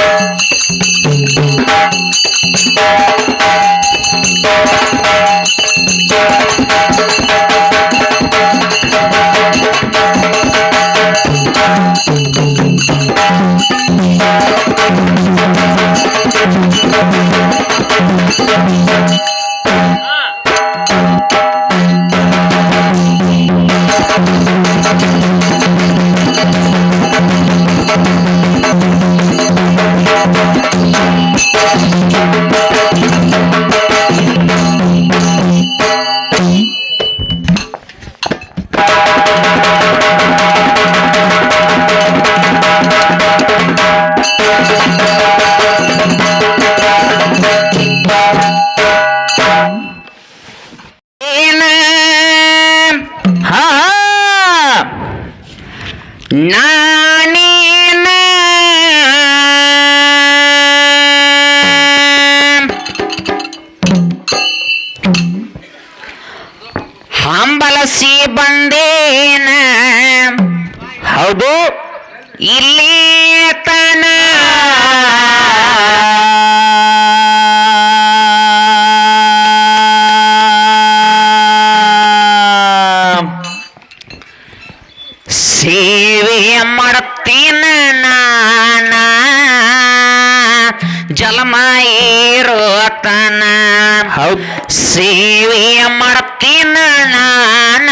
Thank you. ಕಳಿಸಿ ಬಂದೇನ? ಹೌದು ಇಲ್ಲಿ ತನ. ಸೇವೆ ಮಾಡ್ತೀನ ನಾನ? ಜಲಮಾಯೇರು ಮಾಡ್ತಾನ. ಹೌದು. ಸೇವೆಯ ಮಾಡ್ತೀನ ನಾನ.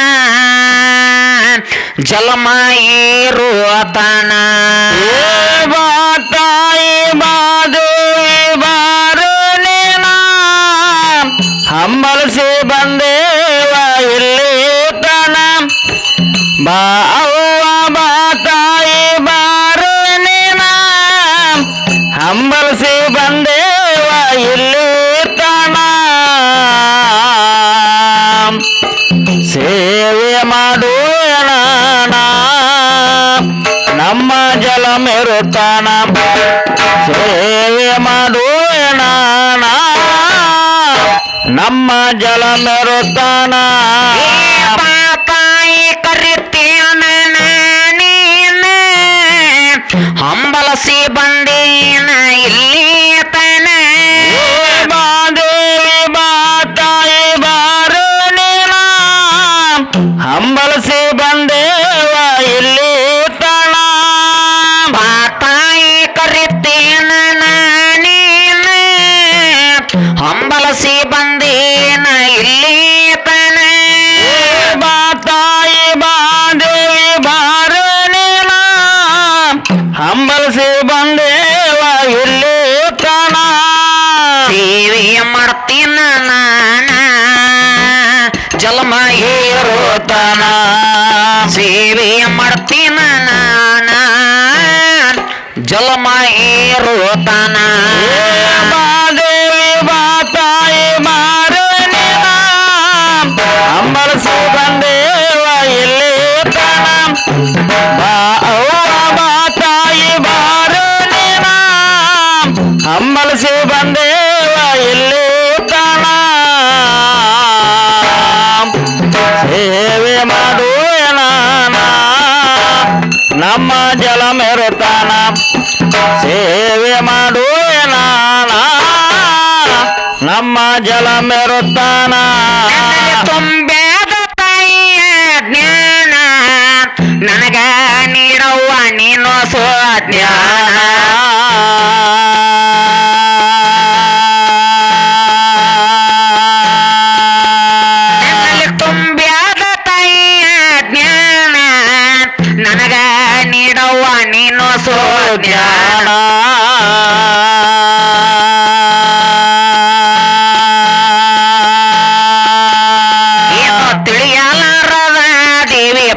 ಜಲಮ ಏರುತ್ತಾನ ಮೆರುತಾನ ಸೇವೆ ಮಾಡುವೆ ನಮ್ಮ ಜಲ ಮೆರುತ್ತಾನ ಜಲ ಮೆರುತ್ತಾನ. ತುಂಬೇದ ತಾಯಿಯ ಜ್ಞಾನ. ನನಗ ನೀನು ಸ್ವಾಜ್ಞಾನ.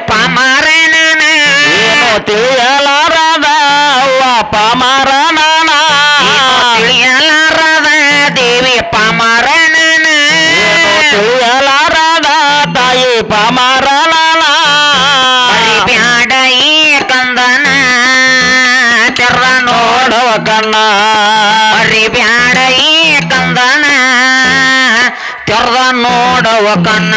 ಪಾಮಾರಣ ತಿಳಿಯಲಾರದ ಅವ್ವ ಪಾಮಾರಣ ತಿಳಿಯಲಾರದ ದೇವಿ ಪಾಮಾರಣ ತಿಳಿಯಲಾರದ ತಾಯಿ ಪಾಮಾರಣ ಬ್ಯಾಡ ಈ ಕಂದನ ತೆರ ನೋಡವ ಕಣ್ಣ ಬ್ಯಾಡ ಈ ಕಂದನ ತೆರ ನೋಡವ ಕಣ್ಣ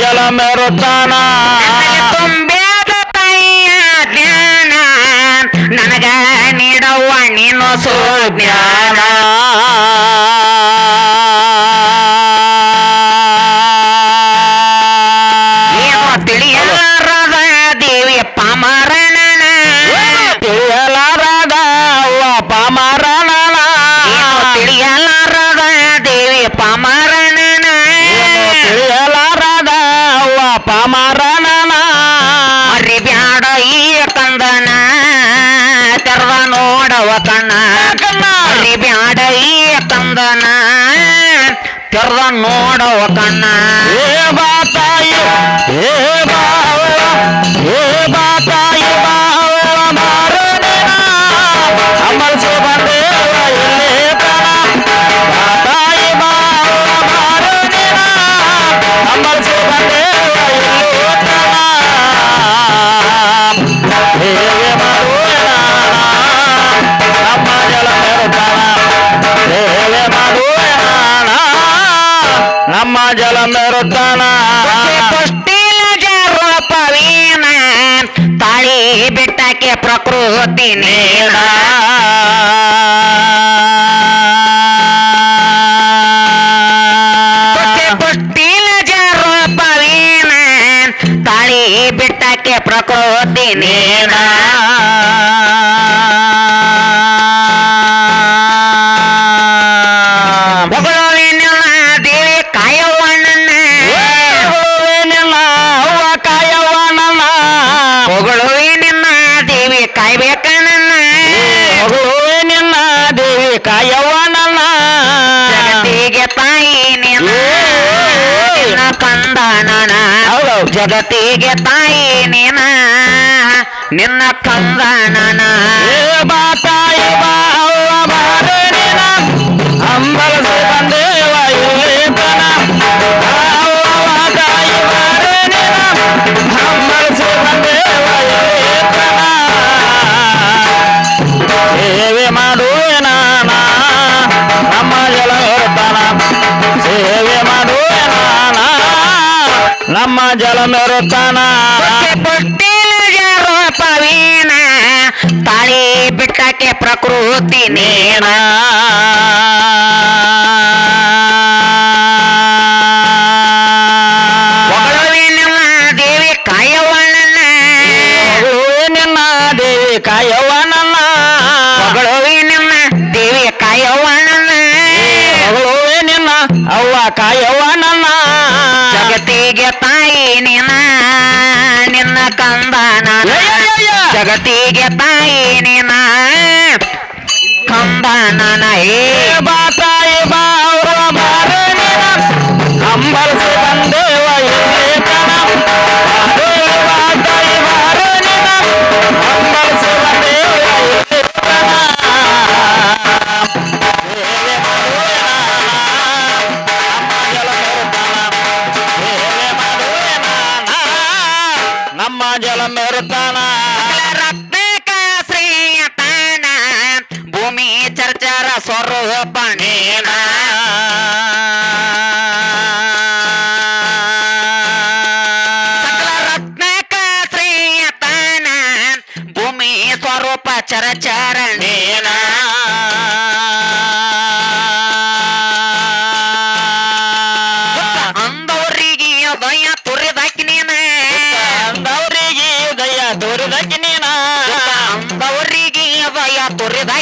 ಜಲ ಮೆರುತ್ತಾನ ತುಂಬ್ಯಾದ ತಾಯಿಯ ಜ್ಞಾನ ನನಗ ನೀಡವ್ವ ನೀನು ಸೋ ಜ್ಞಾನ ಬ್ಯಾಡೈ ತಂದನ. ತೆರ್ದ ನೋಡವ ಕಣ್ಣ. ಏ ಬಾತಾಯಿ ಏ अम्मा जलमीन ताली बेट के प्रकृति पुष्टिलजारोपवीन ताली बेटा के प्रकृति नीना ಜಗತ್ತಿಗೆ ತಾಯಿ ನೀನ ನಿನ್ನ ಕಂದಣನ ಬಾ ಜಲ ಮೆರುತ್ತಾನ ರೂಪವೀಣ ತಾಳಿ ಬಿಟ್ಟಕ್ಕೆ ಪ್ರಕೃತಿ ನೀನ ದೇವಿ ಕಾಯವಣ್ಣ ನಿನ್ನ ದೇವಿ ಕಾಯವಣ್ಣ ನಿಮ್ಮ ದೇವಿ ಅವ್ವ ಜಗತಿಗೆ ತಾಯಿ ನಿನ ನಿನ್ನ ಕಂದನ ಜಗತಿಗೆ ತಾಯಿ ನಿನ ಕಂದನ ಏ ಬಾ ತಾಯಿ ಬಾ ಅವರ ಮಾರಣಿನ ಅಂಬಲ್ಸಿ ಬಂದೇವ ಏ மேல மேல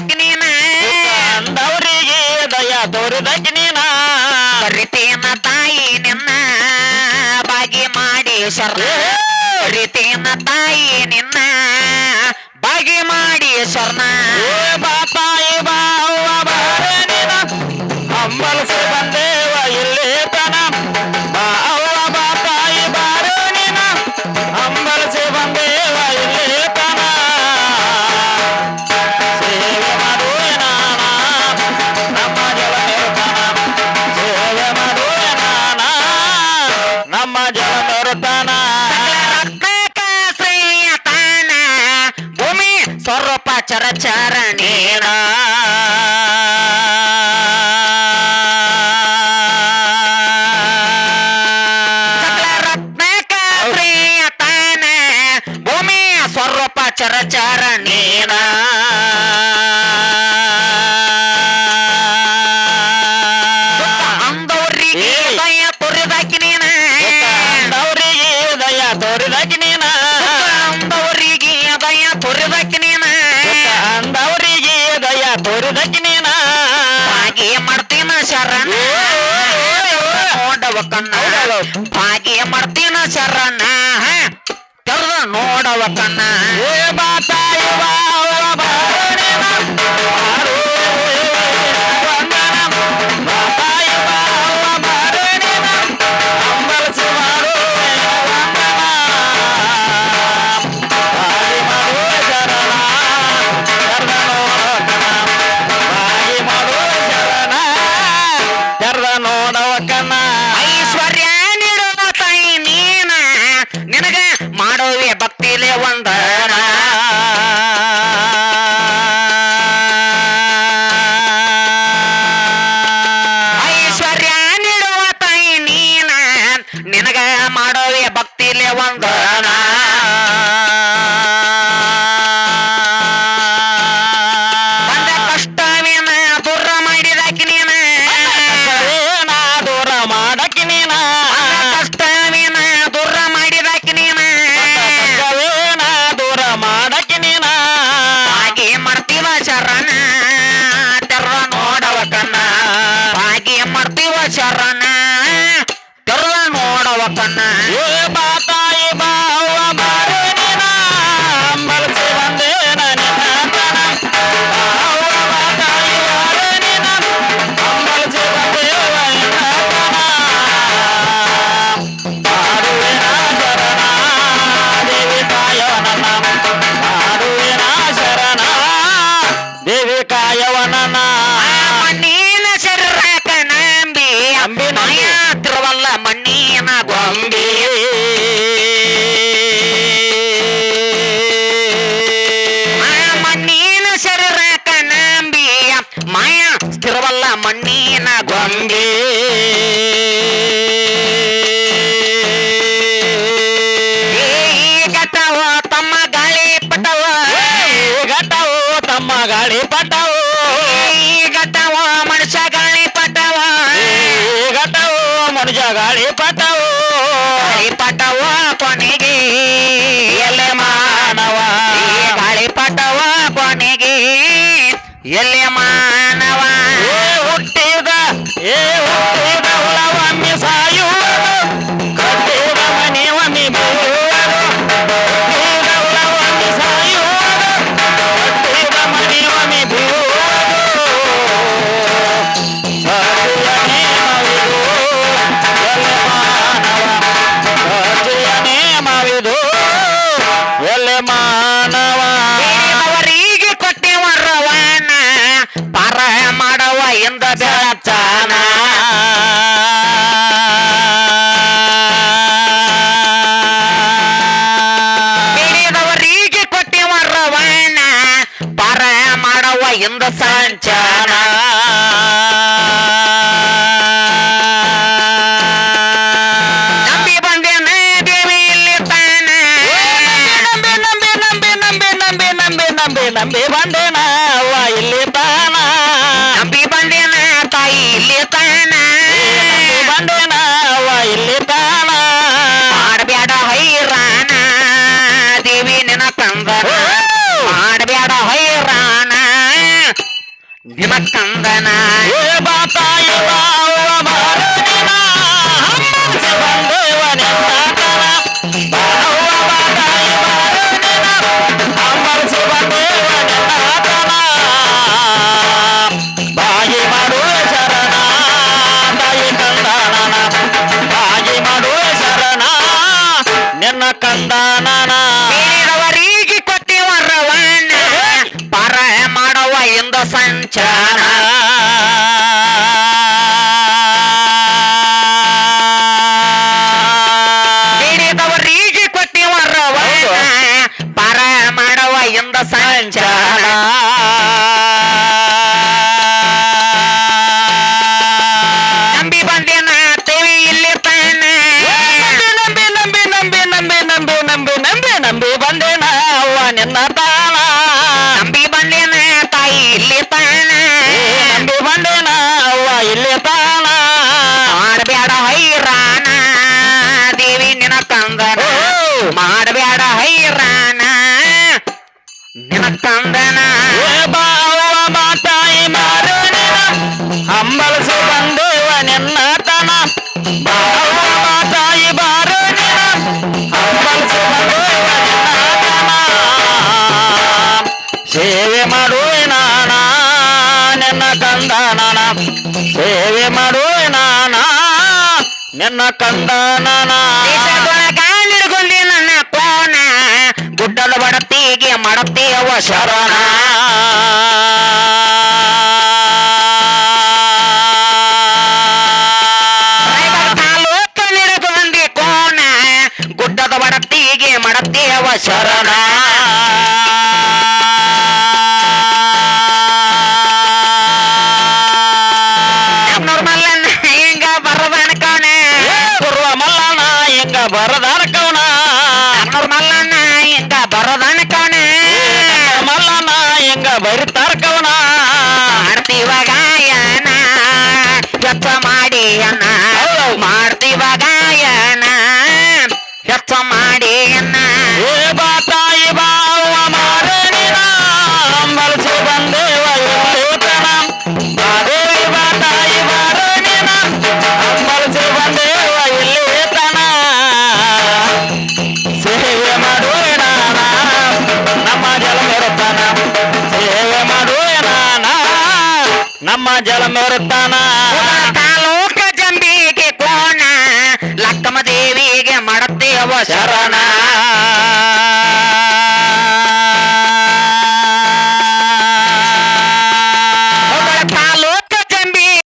ತೋರಿದಕ್ಕೆ ನೀನ? ಅಂದವರಿಗೆ ದಯ ತೋರಿದಕ್ಕೆ ನೀನ? ತಾಯಿ ನಿನ್ನ? ಬಾಗಿ ಮಾಡಿ ಶರಣ. ಬರಿತೇನ ತಾಯಿ ನಿನ್ನ? ಬಾಗಿ ಮಾಡಿ ಶರಣ. ಬಾಪ ಚರ ಚರ ಚರಚಾರ ನೀನ ಅಂದವ್ರಿಗೆ ದಯ ತೋರಿದಾಕಿ ನೀನ. ಅಂದವ್ರಿಗೆ ದಯ ತೋರಿದಾಕಿ ನೀನ. ಅಂದವ್ರಿಗೆ ದಯ ತೋರಿದಾಕಿ ನೀನ. ಅಂದವ್ರಿಗೆ ದಯ ತೋರಿದಾಕಿ ನೀನ. ಹಾಗೆ ಮಾಡ್ತೀನ ಶರಣ. ನೋಡವ ಕಣ್ಣ. ಹಾಗೆ ಮಾಡ್ತೀನ ಶರಣ. கண்டவ கண்ண. ஏ பா Sanchana banana. ನಿನ್ನ ಕಂದ ನಾನ ದೇಶದೊಳಗ ನಿಡ್ಕೊಂಡಿ ನನ್ನ ಕೋನ ಗುಡ್ಡದ ಬಡತಿಗೆ ಮಾಡತ್ತೇವ ಶರಣ.